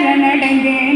சரணடைந்தேன்.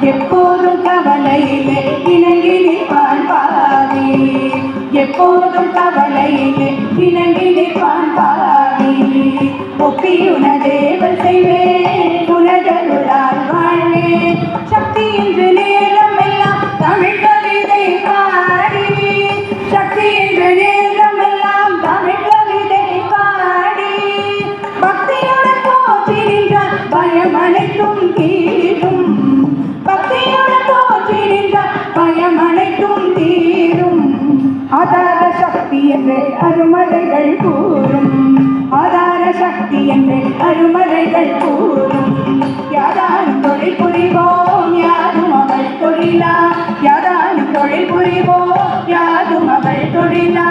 எப்போதும் கவலையிலே இணங்கி நிற்பான் பாவி. எப்போதும் கவலையிலே இணங்கி நிற்பான் பாவி. ஒப்பியுன தேவல் செய்வேன் உனதருளால் வாழ்வேன். சக்தி என்று நேரம் எல்லாம் தமிழ் கவிதை பாடி. சக்தி என்று நேரம் எல்லாம் தமிழ் கவிதை பாடி. பக்தியுடன் போற்றி நின்றால் பயம் அனைத்தும் தீரும் அருமறைகள் கூறும். ஆதார சக்தி என்று அருமறைகள் கூறும். யாதாரும் தொழில் புரிவோம் யாரும் அவள் தொழிலா? யாதாரும் தொழில் புரிவோம் யாரும் அவள் தொழிலா?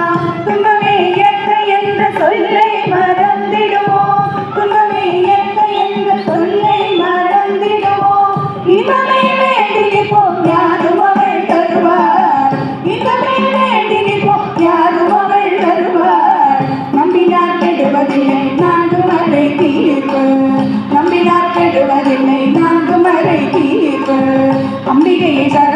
一个营山。